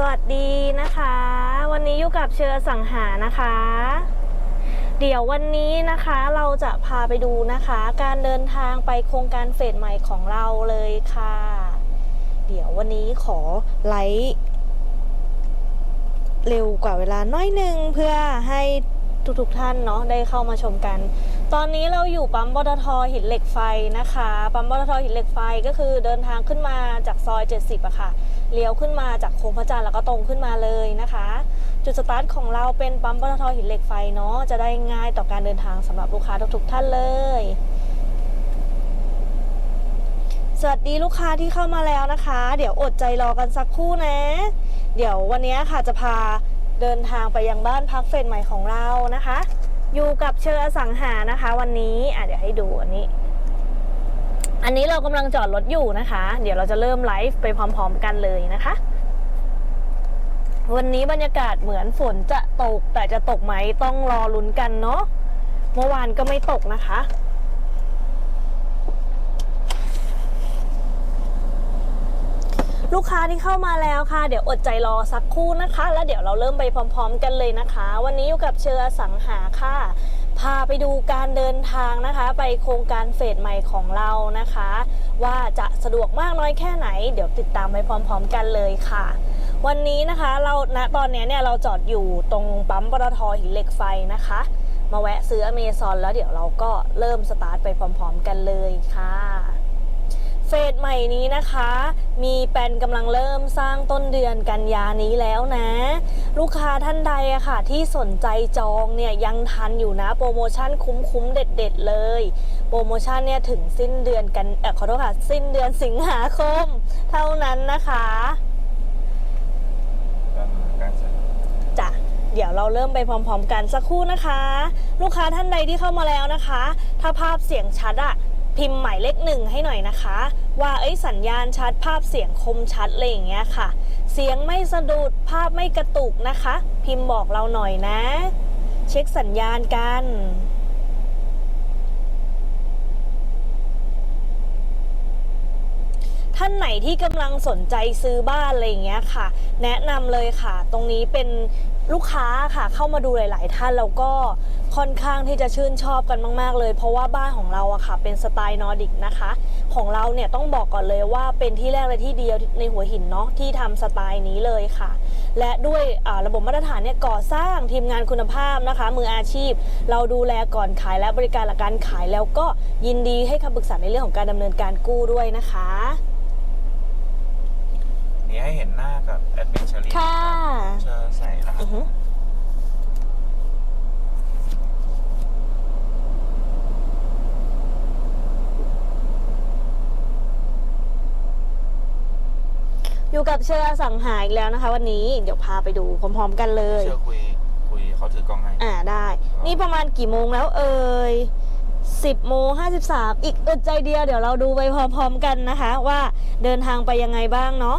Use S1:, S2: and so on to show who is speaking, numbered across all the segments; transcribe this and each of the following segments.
S1: สวัสดีนะคะ วันนี้อยู่กับเชือสังหานะคะ เดี๋ยววันนี้นะคะเราจะพาไปดูนะคะ การเดินทางไปโครงการเฟสใหม่ของเราเลยค่ะ เดี๋ยววันนี้ขอไลฟ์เร็วกว่าเวลาน้อยหนึ่งเพื่อให้ทุกๆท่านเนาะได้เข้ามาชมกัน ตอนนี้เราอยู่ปั๊มปตทหินเหล็กไฟนะคะ ปั๊มปตทหินเหล็กไฟก็คือเดินทางขึ้นมาจากซอย 70อะค่ะเลี้ยวขึ้นมาจากโค้งพระจันทร์แล้วก็ตรงขึ้นมาเลยนะคะ จุดสตาร์ทของเราเป็นปั๊มปตทหินเหล็กไฟเนาะจะได้ง่ายต่อการเดินทางสำหรับลูกค้าทุกๆท่านเลย สวัสดีลูกค้าที่เข้ามาแล้วนะคะ เดี๋ยวอดใจรอกันสักครู่นะ เดี๋ยววันนี้ค่ะจะพาเดินทางไปยังบ้านพักเฟรนใหม่ของเรานะคะ อยู่กับเชออสังหานะคะ วันนี้อะเดี๋ยวให้ดูอันนี้ อันนี้เรากำลังจอดรถอยู่นะคะ เดี๋ยวเราจะเริ่มไลฟ์ไปพร้อม ๆ กันเลยนะคะ วันนี้บรรยากาศเหมือนฝนจะตกแต่จะตกไหมต้องรอลุ้นกันเนาะเมื่อวานก็ไม่ตกนะคะ ลูกค้าที่เข้ามาแล้วค่ะ เดี๋ยวอดใจรอสักครู่นะคะ แล้วเดี๋ยวเราเริ่มไปพร้อม ๆ กันเลยนะคะ วันนี้อยู่กับเชออสังหาค่ะ พาไปดูการเดินทางนะคะ ไปโครงการเฟสใหม่ของเรานะคะ ว่าจะสะดวกมากน้อยแค่ไหน เดี๋ยวติดตามไปพร้อม ๆ กันเลยค่ะวันนี้นะคะเราณตอนนี้เนี่ยเราจอดอยู่ตรงปั๊มปตทหินเหล็กไฟนะคะ มาแวะซื้ออเมซอนแล้วเดี๋ยวเราก็เริ่มสตาร์ทไปพร้อม ๆ กันเลยค่ะ เฟสใหม่นี้นะคะ มีแปนกำลังเริ่มสร้างต้นเดือนกันยานี้แล้วนะ ลูกค้าท่านใดอะค่ะ ที่สนใจจองเนี่ยยังทันอยู่นะโปรโมชั่นคุ้มๆเด็ด ๆ เลย โปรโมชั่นเนี่ยถึงสิ้นเดือนกันเออขอโทษค่ะ สิ้นเดือนสิงหาคม เท่านั้นนะคะ
S2: จ้ะ
S1: เดี๋ยวเราเริ่มไปพร้อม ๆ กันสักครู่นะคะ ลูกค้าท่านใดที่เข้ามาแล้วนะคะ ถ้าภาพเสียงชัดอะ พิมพ์หมายเลขหนึ่งให้หน่อยนะคะ ว่าเอ้ยสัญญาณชัดภาพเสียงคมชัดอะไรอย่างเงี้ยค่ะ เสียงไม่สะดุดภาพไม่กระตุกนะคะ พิมพ์บอกเราหน่อยนะ เช็คสัญญาณกันท่านไหนที่กำลังสนใจซื้อบ้านอะไรอย่างเงี้ยค่ะ แนะนำเลยค่ะ ตรงนี้เป็น ลูกค้าค่ะเข้ามาดูหลาย ๆ ท่านแล้วก็ค่อนข้างที่จะชื่นชอบกันมาก ๆ เลย เพราะว่าบ้านของเราอะค่ะ เป็นสไตล์นอร์ดิกนะคะ ของเราเนี่ยต้องบอกก่อนเลยว่าเป็นที่แรกเลยที่เดียวในหัวหินเนาะที่ทำสไตล์นี้เลยค่ะ และด้วยระบบมาตรฐานเนี่ยก่อสร้างทีมงานคุณภาพนะคะ มืออาชีพ เราดูแลก่อนขายและบริการหลังการขายแล้วก็ยินดีให้คำปรึกษาในเรื่องของการดำเนินการกู้ด้วยนะคะ
S2: นี้ให้เห็นหน้ากับแอดมินเชอรี่
S1: ค่ะ
S2: เชอใส่รหั
S1: อื
S2: ส
S1: อฮึอยู่กับเชออสังหาอีกแล้วนะคะ วันนี้เดี๋ยวพาไปดูพร้อมๆกันเลย
S2: เชอคุยคุยเขาถือกล้องให้
S1: อ่าได้ นี่ประมาณกี่โมงแล้วเอ่ย10โมง53 อีกอึดใจเดียวเดี๋ยวเราดูไปพร้อมๆกันนะคะ ว่าเดินทางไปยังไงบ้างเนาะ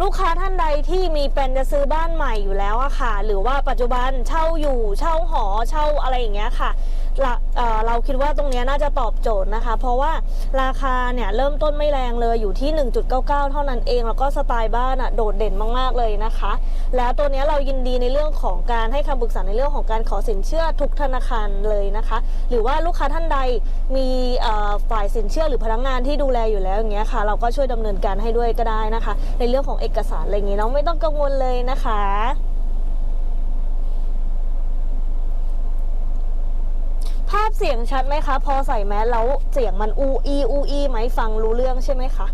S1: ลูกค้าท่านใดที่มีแปลนจะซื้อบ้านใหม่อยู่แล้วอะค่ะ หรือว่าปัจจุบันเช่าอยู่เช่าหอเช่าอะไรอย่างเงี้ยค่ะ ละเอ่อเราคิดว่าตรงเนี้ยน่าจะตอบโจทย์นะคะ เพราะว่าราคาเนี่ยเริ่มต้นไม่แรงเลยอยู่ที่ 1.99 เท่านั้นเอง แล้วก็สไตล์บ้านอะโดดเด่นมากๆเลยนะคะ แล้วตัวเนี้ยเรายินดีในเรื่องของการให้คำปรึกษาในเรื่องของการขอสินเชื่อทุกธนาคารเลยนะคะ หรือว่าลูกค้าท่านใดมีเอ่อฝ่ายสินเชื่อหรือพนักงานที่ดูแลอยู่แล้วอย่างเงี้ยค่ะ เราก็ช่วยดำเนินการให้ด้วยก็ได้นะคะ ในเรื่องของเอกสารอะไรอย่างงี้เนาะไม่ต้องกังวลเลยนะคะาพเสียงชัดไหมคะ พอใส่แมสแล้วเสียงมันอูอีอูอีไหมฟังรู้เรื่องใช่ไหมคะ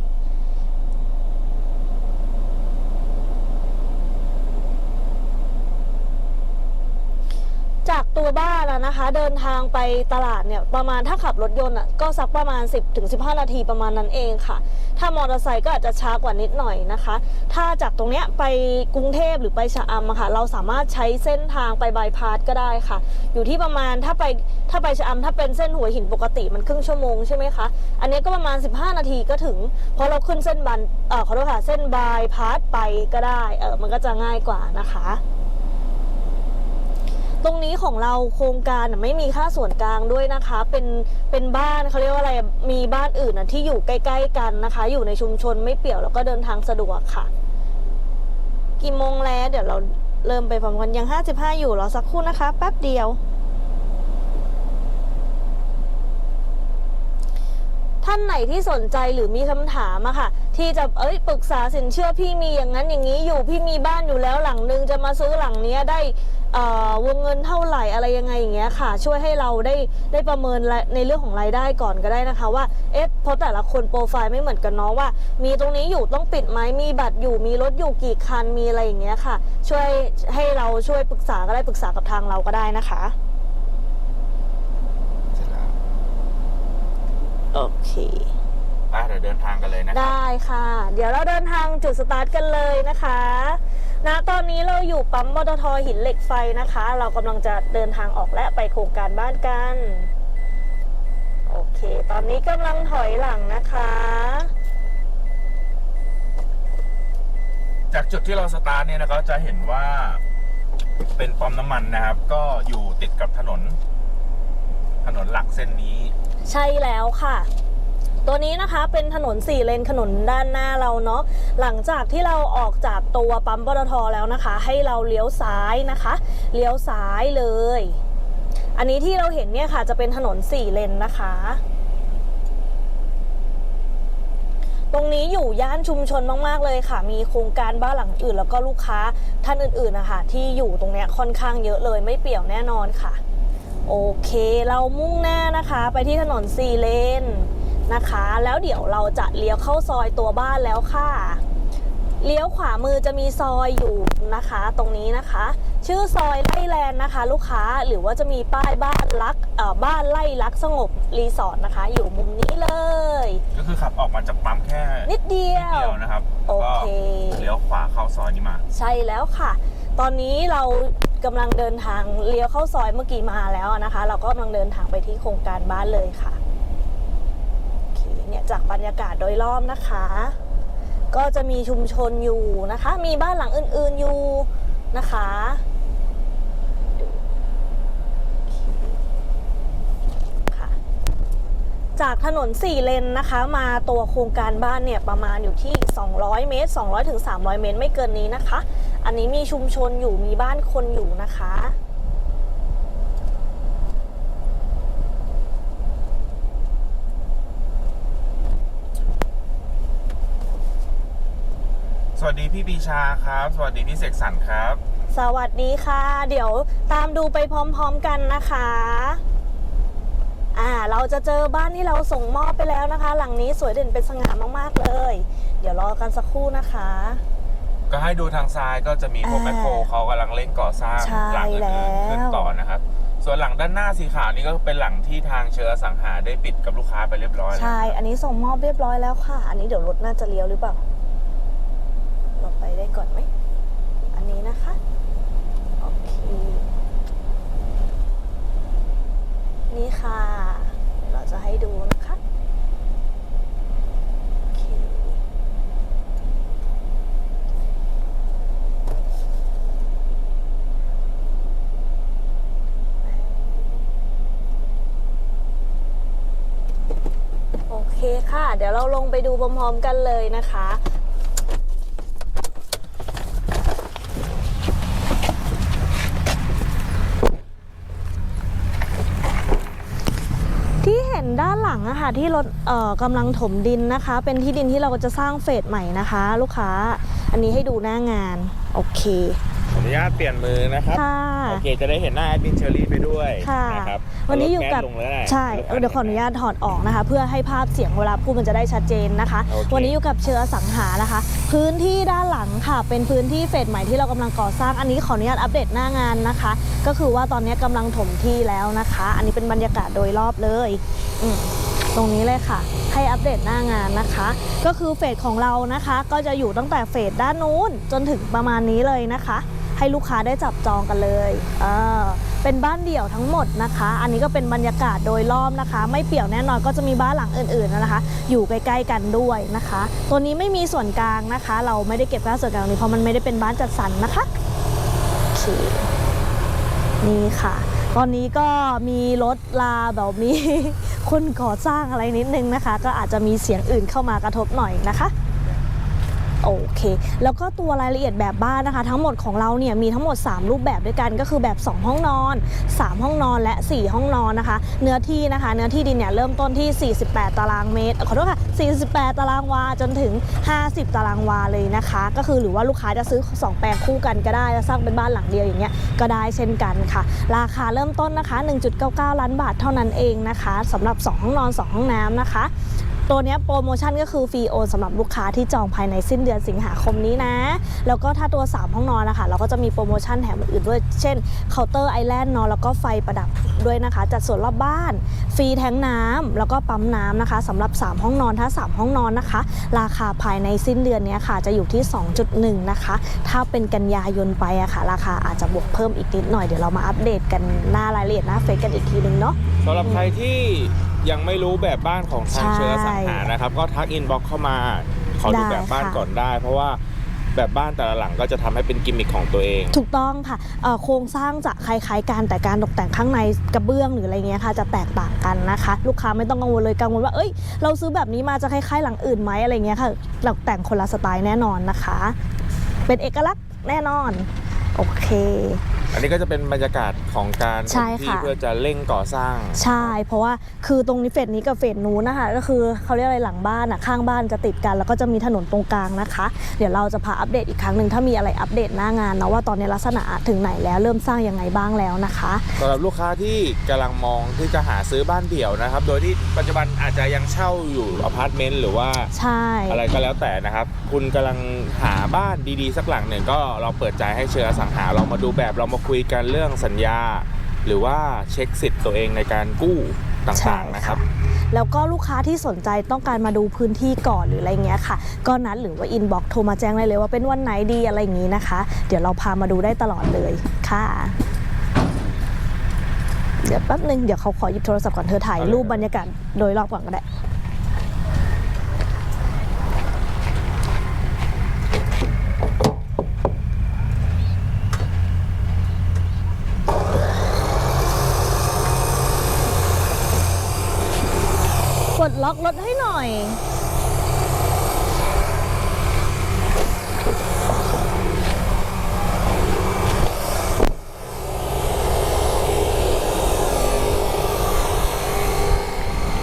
S1: จากตัว ตัวบ้านอะนะคะ เดินทางไปตลาดเนี่ยประมาณถ้าขับรถยนต์อะก็สักประมาณ 10ถึง15 นาทีประมาณนั้นเองค่ะ ถ้ามอเตอร์ไซค์ก็อาจจะช้ากว่านิดหน่อยนะคะ ถ้าจากตรงเนี้ยไปกรุงเทพหรือไปชะอำอะค่ะ เราสามารถใช้เส้นทางไปบายพาสก็ได้ค่ะ อยู่ที่ประมาณถ้าไปถ้าไปชะอำถ้าเป็นเส้นหัวหินปกติมันครึ่งชั่วโมงใช่ไหมคะอันนี้ก็ประมาณ 15 นาทีก็ถึงเพราะเราขึ้นเส้นบันเออขอโทษค่ะเส้นบายพาสไปก็ได้เออมันก็จะง่ายกว่านะคะ ตรงนี้ของเราโครงการน่ะไม่มีค่าส่วนกลางด้วยนะคะ เป็นเป็นบ้านเขาเรียกว่าอะไรมีบ้านอื่นน่ะที่อยู่ใกล้ ๆ กันนะคะ อยู่ในชุมชนไม่เปี่ยวแล้วก็เดินทางสะดวกค่ะ กี่โมงแล้วเดี๋ยวเราเริ่มไปพร้อมกันยัง 55 อยู่รอสักครู่นะคะ แป๊บเดียว ท่านไหนที่สนใจหรือมีคำถามอะค่ะ ที่จะเอ้ยปรึกษาสินเชื่อพี่มีอย่างนั้นอย่างนี้อยู่พี่มีบ้านอยู่แล้วหลังนึงจะมาซื้อหลังเนี้ยได้ เอ่อวงเงินเท่าไหร่อะไรยังไงอย่างเงี้ยค่ะ ช่วยให้เราได้ได้ประเมินรายในเรื่องของรายได้ก่อนก็ได้นะคะ ว่าเอ๊ะเพราะแต่ละคนโปรไฟล์ไม่เหมือนกันเนาะว่า มีตรงนี้อยู่ต้องปิดไหมมีบัตรอยู่มีรถอยู่กี่คันมีอะไรอย่างเงี้ยค่ะ ช่วยให้เราช่วยปรึกษาก็ได้ปรึกษากับทางเราก็ได้นะคะ
S2: เสร็จแล้ว
S1: โอเค
S2: ไปเดี๋ยวเดินทางกันเลยนะครับ
S1: ได้ค่ะ เดี๋ยวเราเดินทางจุดสตาร์ทกันเลยนะคะ ณตอนนี้เราอยู่ปั๊มปตทหินเหล็กไฟนะคะ เรากำลังจะเดินทางออกและไปโครงการบ้านกัน โอเค ตอนนี้กำลังถอยหลังนะคะ
S2: จากจุดที่เราสตาร์ทเนี่ยนะครับจะเห็นว่าเป็นปั๊มน้ำมันนะครับ ก็อยู่ติดกับถนน ถนนหลักเส้นนี้
S1: ใช่แล้วค่ะ ตัวนี้นะคะเป็นถนนสี่เลนถนนด้านหน้าเราเนาะหลังจากที่เราออกจากตัวปั๊มปตทแล้วนะคะ ให้เราเลี้ยวซ้ายนะคะเลี้ยวซ้ายเลย อันนี้ที่เราเห็นเนี่ยค่ะจะเป็นถนนสี่เลนนะคะ ตรงนี้อยู่ย่านชุมชนมาก ๆ เลยค่ะ มีโครงการบ้านหลังอื่น แล้วก็ลูกค้าท่านอื่นๆนะคะที่อยู่ตรงเนี้ยค่อนข้างเยอะเลยไม่เปี่ยวแน่นอนค่ะ โอเคเรามุ่งหน้านะคะ ไปที่ถนนสี่เลน นะคะ แล้วเดี๋ยวเราจะเลี้ยวเข้าซอยตัวบ้านแล้วค่ะ เลี้ยวขวามือจะมีซอยอยู่นะคะ ตรงนี้นะคะ ชื่อซอยไล่แลนด์นะคะ ลูกค้าหรือว่าจะมีป้ายบ้านรักเอ่อบ้านไล่รักสงบรีสอร์ทนะคะ อยู่มุมนี้เลย
S2: ก็คือขับออกมาจากปั๊มแค่
S1: นิดเดีย
S2: นิด
S1: ว
S2: เดียวนะครับแล้วก็
S1: โอเค
S2: เลี้ยวขวาเข้าซอยนี้มา
S1: ใช่แล้วค่ะ ตอนนี้เรากำลังเดินทางเลี้ยวเข้าซอยเมื่อกี้มาแล้วนะคะ เราก็กำลังเดินทางไปที่โครงการบ้านเลยค่ะโอ เนี่ยจากบรรยากาศโดยรอบนะคะ ก็จะมีชุมชนอยู่นะคะ มีบ้านหลังอื่นๆอยู่นะคะค่ะจากถนน 4 เลนนะคะ มาตัวโครงการบ้านเนี่ยประมาณอยู่ที่ 200 เมตร 200ถึง300 เมตรไม่เกินนี้นะคะ อันนี้มีชุมชนอยู่มีบ้านคนอยู่นะคะ
S2: สวัสดีพี่ปีชาครับ สวัสดีพี่เสกสรรครับ
S1: สวัสดีค่ะ เดี๋ยวตามดูไปพร้อมๆกันนะคะอ่าเราจะเจอบ้านที่เราส่งมอบไปแล้วนะคะ หลังนี้สวยเด่นเป็นสง่ามากๆเลย เดี๋ยวรอกันสักครู่นะคะ
S2: ก็ให้ดูทางซ้ายก็จะมีพวก
S1: อ่า
S2: แมคโครเขากำลังเร่งก่อสร้าง
S1: ใช่
S2: หลัอื่น
S1: แล้ว
S2: ๆขึ้นต่อนะครับ ส่วนหลังด้านหน้าสีขาวนี่ก็เป็นหลังที่ทางเชื้อสังหาได้ปิดกับลูกค้าไปเรียบร้อยแล้ว
S1: ใช่ อันนี้ส่งมอบเรียบร้อยแล้วค่ะ อันนี้เดี๋ยวรถน่าจะเลี้ยวหรือเปล่าเรา ไปได้ก่อนไหม อันนี้นะคะ โอเค นี่ค่ะ เราจะให้ดูนะคะโอเคค่ะ เดี๋ยวเราลงไปดูพร้อมๆกันเลยนะคะ ที่เห็นด้านห ลังอะค่ะที่รถเอ่อกำลังถมดินนะคะ เป็นที่ดินที่เราจะสร้างเฟสใหม่นะคะ ลูกค้าอันนี้ให้ดูหน้างาน โอเค
S2: อันนี้นุญาตเปลี่ยนมือนะครับ
S1: ค่ะ
S2: โอเค จะได้เห็นหน้าแอดมินเชอรี่ไปด้วย
S1: ค่ะ
S2: นะครับ
S1: วันนี้อยู่กับ
S2: ลดแมสลงแล้วนะ
S1: ใช่เออเดี๋ยวขออนุญาตถอดออกนะคะ เพื่อให้ภาพเสียงเวลาพูดมันจะได้ชัดเจนนะคะ
S2: โอเค
S1: วันนี้อยู่กับเชื้อสังหานะคะ พื้นที่ด้านหลังค่ะ เป็นพื้นที่เฟสใหม่ที่เรากำลังก่อสร้างอันนี้ขออนุญาตอัปเดตหน้างานนะคะ ก็คือว่าตอนนี้กำลังถมที่แล้วนะคะ อันนี้เป็นบรรยากาศโดยรอบเลยอืม ตรงนี้เลยค่ะ ให้อัปเดตหน้างานนะคะ ก็คือเฟสของเรานะคะ ก็จะอยู่ตั้งแต่เฟสด้านนู้นจนถึงประมาณนี้เลยนะคะ ให้ลูกค้าได้จับจองกันเลยเออเป็นบ้านเดี่ยวทั้งหมดนะคะ อันนี้ก็เป็นบรรยากาศโดยรอบนะคะ ไม่เปี่ยวแน่นอนก็จะมีบ้านหลังอื่นๆนะคะ อยู่ใกล้ๆกันด้วยนะคะ ตัวนี้ไม่มีส่วนกลางนะคะ เราไม่ได้เก็บค่าส่วนกลางนี้เพราะมันไม่ได้เป็นบ้านจัดสรรนะคะโอเคนี่ค่ะ ตอนนี้ก็มีรถลาแบบมี คนก่อสร้างอะไรนิดนึงนะคะ ก็อาจจะมีเสียงอื่นเข้ามากระทบหน่อยนะคะ โอเค แล้วก็ตัวรายละเอียดแบบบ้านนะคะ ทั้งหมดของเราเนี่ยมีทั้งหมด 3 รูปแบบด้วยกันก็คือแบบ 2 ห้องนอน 3 ห้องนอนและ 4 ห้องนอนนะคะ เนื้อที่นะคะ เนื้อที่ดินเนี่ยเริ่มต้นที่ 48 ตารางเมตรขอโทษค่ะ 48 ตารางวาจนถึง 50 ตารางวาเลยนะคะ ก็คือหรือว่าลูกค้าจะซื้อ 2 แปลงคู่กันก็ได้จะสร้างเป็นบ้านหลังเดียวอย่างเงี้ยก็ได้เช่นกันค่ะ ราคาเริ่มต้นนะคะ 1.99 ล้านบาทเท่านั้นเองนะคะสำหรับ 2 ห้องนอน 2 ห้องน้ำนะคะ ตัวนี้โปรโมชั่นก็คือฟรีโอนสำหรับลูกค้าที่จองภายในสิ้นเดือนสิงหาคมนี้นะ แล้วก็ถ้าตัว 3 ห้องนอนนะคะเราก็จะมีโปรโมชั่นแถมอื่นด้วย เช่นเคาน์เตอร์ไอแลนด์นอนแล้วก็ไฟประดับด้วยนะคะ จัดส่วนรอบบ้าน ฟรีแทงน้ำแล้วก็ปั๊มน้ำนะคะสำหรับ 3 ห้องนอนถ้า 3 ห้องนอนนะคะ ราคาภายในสิ้นเดือนนี้ค่ะ จะอยู่ที่ 2.1 นะคะ ถ้าเป็นกันยายนไปอะค่ะ ราคาอาจจะบวกเพิ่มอีกนิดหน่อยเดี๋ยวเรามาอัปเดตกันหน้ารายละเอียดหน้าเฟซกันอีกทีนึงเนาะ
S2: สำหรับใครที่ ยังไม่รู้แบบบ้านของทาง
S1: ใช่
S2: เชื้อสังหารนะครับ ก็ทักอินบ็อกเข้ามาขอดู
S1: ได้
S2: แบบบ้าน
S1: ค่ะ
S2: ก่อนได้ เพราะว่าแบบบ้านแต่ละหลังก็จะทำให้เป็นกิมมิคของตัวเอง
S1: ถูกต้องค่ะเอ่อโครงสร้างจะคล้ายๆกันแต่การตกแต่งข้างในกระเบื้องหรืออะไรเงี้ยค่ะ จะแตกต่างกันนะคะ ลูกค้าไม่ต้องกังวลเลยกังวลว่าเอ้ยเราซื้อแบบนี้มาจะคล้ายๆหลังอื่นไหมอะไรเงี้ยค่ะเราแต่งคนละสไตล์แน่นอนนะคะ เป็นเอกลักษณ์แน่นอน โอเค
S2: อันนี้ก็จะเป็นบรรยากาศของการ
S1: ใช่
S2: ถมที่
S1: ค่ะ
S2: เพื่อจะเร่งก่อสร้าง
S1: ใช่ เพราะว่าคือตรงนี้เฟสนี้กับเฟสนู้นนะคะก็คือเขาเรียกอะไรหลังบ้านอะข้างบ้านจะติดกัน แล้วก็จะมีถนนตรงกลางนะคะ เดี๋ยวเราจะพาอัปเดตอีกครั้งหนึ่งถ้ามีอะไรอัปเดตหน้างานเนาะว่าตอนนี้ลักษณะถึงไหนแล้วเริ่มสร้างยังไงบ้างแล้วนะคะ
S2: สำหรับลูกค้าที่กำลังมองที่จะหาซื้อบ้านเดี่ยวนะครับ โดยที่ปัจจุบันอาจจะยังเช่าอยู่อพาร์ตเมนต์หรือว่า
S1: ใช่
S2: อะไรก็แล้วแต่นะครับ คุณกำลังหาบ้านดีๆ สักหลังหนึ่งก็ลองเปิดใจให้เชิญอสังหาเรามาดูแบบเรามาคุยกันเรื่องสัญญา หรือว่าเช็คสิทธิ์ตัวเองในการกู้ต่างๆนะครับ
S1: แล้วก็ลูกค้าที่สนใจต้องการมาดูพื้นที่ก่อนหรืออะไรเงี้ยค่ะ ก็นัดหรือว่าอินบ็อกโทรมาแจ้งได้เลยว่าเป็นวันไหนดีอะไรอย่างนี้นะคะ เดี๋ยวเราพามาดูได้ตลอดเลยค่ะ เดี๋ยวแป๊บนึงเดี๋ยวเขาขอหยิบโทรศัพท์ก่อนเธอถ่ายรูปบรรยากาศโดยรอบก่อนก็ได้ ล็อกรถให้หน่อย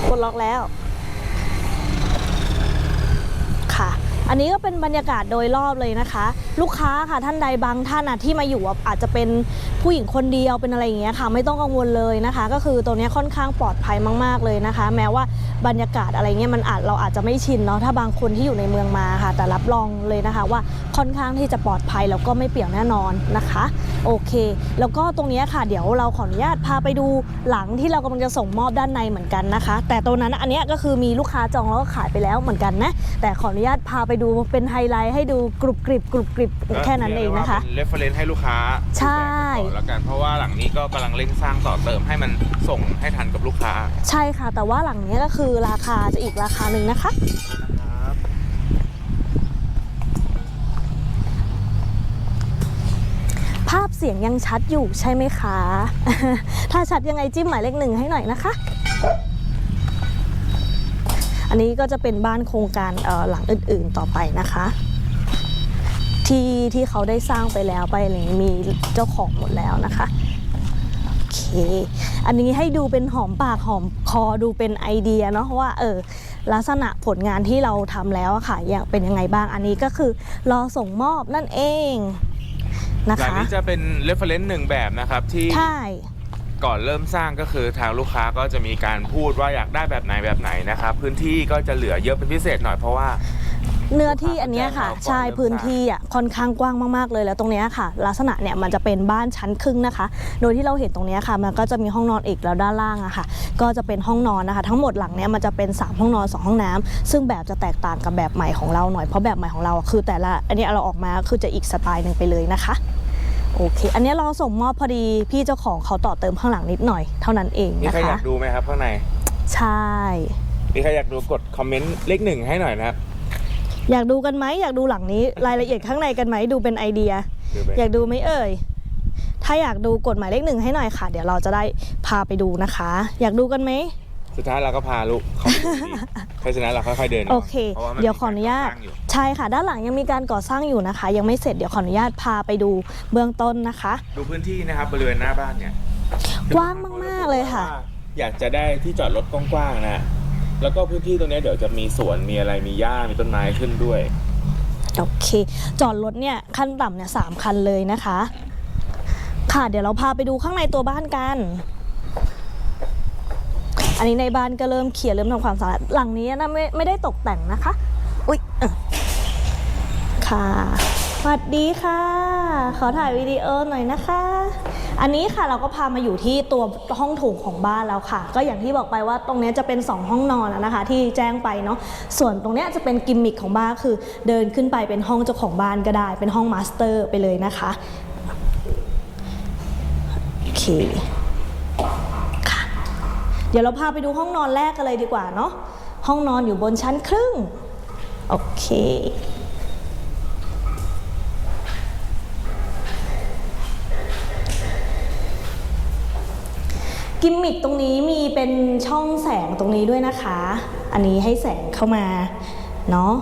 S1: กดล็อกแล้ว ค่ะ อันนี้ก็เป็นบรรยากาศโดยรอบเลยนะคะ ลูกค้าค่ะท่านใดบางท่านอะที่มาอยู่อะอาจจะเป็นผู้หญิงคนเดียวเป็นอะไรอย่างเงี้ยค่ะ ไม่ต้องกังวลเลยนะคะ ก็คือตัวนี้ค่อนข้างปลอดภัยมาก ๆเลยนะคะ แม้ว่า บรรยากาศอะไรเงี้ยมันอาจเราอาจจะไม่ชินเนาะถ้าบางคนที่อยู่ในเมืองมาค่ะ แต่รับรองเลยนะคะว่าค่อนข้างที่จะปลอดภัยแล้วก็ไม่เปี่ยวแน่นอนนะคะ โอเค แล้วก็ตรงเนี้ยค่ะ เดี๋ยวเราขออนุญาตพาไปดูหลังที่เรากำลังจะส่งมอบด้านในเหมือนกันนะคะ แต่ตรงนั้นอันเนี้ยก็คือมีลูกค้าจองแล้วก็ขายไปแล้วเหมือนกันนะแต่ขออนุญาตพาไปดูเป็นไฮไลท์ให้ดูกรุบกริบกรุบกริบแค่นั้นเองนะคะ
S2: เรียกได้ว่าเป็น reference ให้ลูกค้า
S1: ใช่
S2: ดู แบบไปก่อนแล้วกันเพราะว่าหลังนี้ก็กำลังเร่งสร้างต่อเติมให้มันส่งให้ทันกับลูกค้า
S1: ใช่ค่ะ แต่ว่าหลังเนี้ยก็คือราคาจะอีกราคาหนึ่งนะคะภาพเสียงยังชัดอยู่ใช่ไหมคะ ถ้าชัดยังไงจิ้มหมายเลขหนึ่งให้หน่อยนะคะ อันนี้ก็จะเป็นบ้านโครงการเอ่อหลังอื่นๆต่อไปนะคะ ที่ที่เขาได้สร้างไปแล้วไปอะไรอย่างนี้มีเจ้าของหมดแล้วนะคะโอเค อันนี้ให้ดูเป็นหอมปากหอมคอดูเป็นไอเดียเนาะว่าเออลักษณะผลงานที่เราทำแล้วอะค่ะอย่างเป็นยังไงบ้างอันนี้ก็คือรอส่งมอบนั่นเองนะ
S2: หลัง
S1: คะ
S2: นี้จะเป็น reference หนึ่งแบบนะครับที่
S1: ใช่
S2: ก่อนเริ่มสร้างก็คือทางลูกค้าก็จะมีการพูดว่าอยากได้แบบไหนแบบไหนนะครับ พื้นที่ก็จะเหลือเยอะเป็นพิเศษหน่อยเพราะว่า
S1: เนื้อที่อันเนี้ยค่ะ
S2: ก่อนเริ่ม
S1: ใช่
S2: สร้าง
S1: พื้นที่อะค่อนข้างกว้างมากๆเลยแล้วตรงเนี้ยค่ะ ลักษณะเนี่ยมันจะเป็นบ้านชั้นครึ่งนะคะ โดยที่เราเห็นตรงเนี้ยค่ะ มันก็จะมีห้องนอนอีกแล้วด้านล่างอะค่ะ ก็จะเป็นห้องนอนนะคะ ทั้งหมดหลังเนี้ยมันจะเป็น 3 ห้องนอน 2 ห้องน้ำซึ่งแบบจะแตกต่างกับแบบใหม่ของเราหน่อยเพราะแบบใหม่ของเราอะคือแต่ละอันเนี้ยเราออกมาคือจะอีกสไตล์หนึ่งไปเลยนะคะโอเค อันเนี้ยเราส่งมอบพอดีพี่เจ้าของเขาต่อเติมข้างหลังนิดหน่อยเท่านั้นเอง
S2: มี
S1: นะ
S2: ใครอ
S1: คะ
S2: ยากดูไหมครับข้างใน
S1: ใช่
S2: มีใครอยากดูกดคอมเมนต์เลขหนึ่งให้หน่อยนะครับ
S1: อยากดูกันไหมอยากดูหลังนี้ รายละเอียดข้างในกันไหมดูเป็นไอเดีย
S2: ดูไป
S1: อยากดูไหมเอ่ย ถ้าอยากดูกดหมายเลขหนึ่งให้หน่อยค่ะ เดี๋ยวเราจะได้พาไปดูนะคะ อยากดูกันไหม
S2: สุดท้ายเราก็พาลูกเขาไปดูดีเพราะฉะนั้นเราค่อยๆเดิน
S1: โอเค
S2: พราะว่ามัน
S1: เดี๋ยวขออนุญาต
S2: มีกรก่อสร้งอยู่
S1: ใช่ค่ะ ด้านหลังยังมีการก่อสร้างอยู่นะคะ ยังไม่เสร็จเดี๋ยวขออนุญาตพาไปดูเบื้องต้นนะคะ
S2: ดูพื้นที่นะครับบริเวณหน้าบ้านเนี่ย
S1: กว้างมากๆเลยค่ะ
S2: อยากจะได้ที่จอดรถกว้างๆนะ แล้วก็พื้นที่ตรงเนี้ยเดี๋ยวจะมีสวนมีอะไรมีหญ้ามีต้นไม้ขึ้นด้วย
S1: โอเค จอดรถเนี่ยขั้นต่ำเนี่ยสามคันเลยนะคะ ค่ะเดี๋ยวเราพาไปดูข้างในตัวบ้านกัน อันนี้ในบ้านก็เริ่มเคลียเริ่มทำความสะอาดหลังนี้นะไม่ไม่ได้ตกแต่งนะคะ อุ๊ยเอ่อค่ะสวัสดีค่ะ ขอถ่ายวิดีโอหน่อยนะคะ อันนี้ค่ะเราก็พามาอยู่ที่ตัวห้องโถงของบ้านแล้วค่ะ ก็อย่างที่บอกไปว่าตรงนี้จะเป็น 2 ห้องนอนอะนะคะ ที่แจ้งไปเนาะส่วนตรงนี้จะเป็นกิมมิคของบ้านคือ เดินขึ้นไปเป็นห้องเจ้าของบ้านก็ได้ เป็นห้องมาสเตอร์ไปเลยนะคะโอเคค่ะ เดี๋ยวเราพาไปดูห้องนอนแรกกันเลยดีกว่าเนาะห้องนอนอยู่บนชั้นครึ่งโอเค กิมมิคตรงนี้มีเป็นช่องแสงตรงนี้ด้วยนะคะ อันนี้ให้แสงเข้ามาเนาะ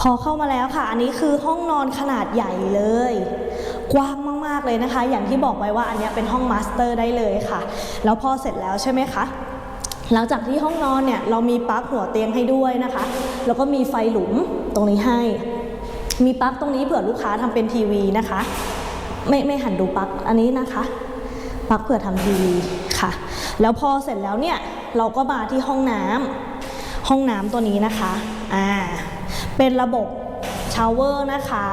S1: พอเข้ามาแล้วค่ะ อันนี้คือห้องนอนขนาดใหญ่เลย กว้างมาก ๆ เลยนะคะ อย่างที่บอกไว้ว่าอันนี้เป็นห้องมาสเตอร์ได้เลยค่ะ แล้วพอเสร็จแล้วใช่ไหมคะหลังจากที่ห้องนอนเนี่ยเรามีปลั๊กหัวเตียงให้ด้วยนะคะ แล้วก็มีไฟหลุมตรงนี้ให้ มีปลั๊กตรงนี้เผื่อลูกค้าทำเป็นทีวีนะคะ ไม่ไม่หันดูปลั๊กอันนี้นะคะ ปลั๊กเผื่อทำทีวีค่ะ แล้วพอเสร็จแล้วเนี่ยเราก็มาที่ห้องน้ำห้องน้ำตัวนี้นะคะอ่าเป็นระบบชาวเวอร์นะคะ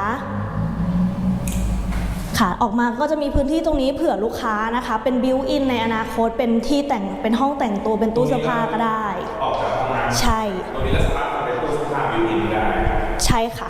S1: ค่ะออกมาก็จะมีพื้นที่ตรงนี้เผื่อลูกค้านะคะ เป็นบิวอินในอนาคตเป็นที่แต่งเป็นห้องแต่งตัวเป็นตู้เสื้อผ้าก็ได้
S2: ออกจากห้องน้
S1: ใช่ำ
S2: ตรงนี้เราสามารถทำเป็นตู้เสื้อผ้าบิวอินได้
S1: ใช่ค่ะ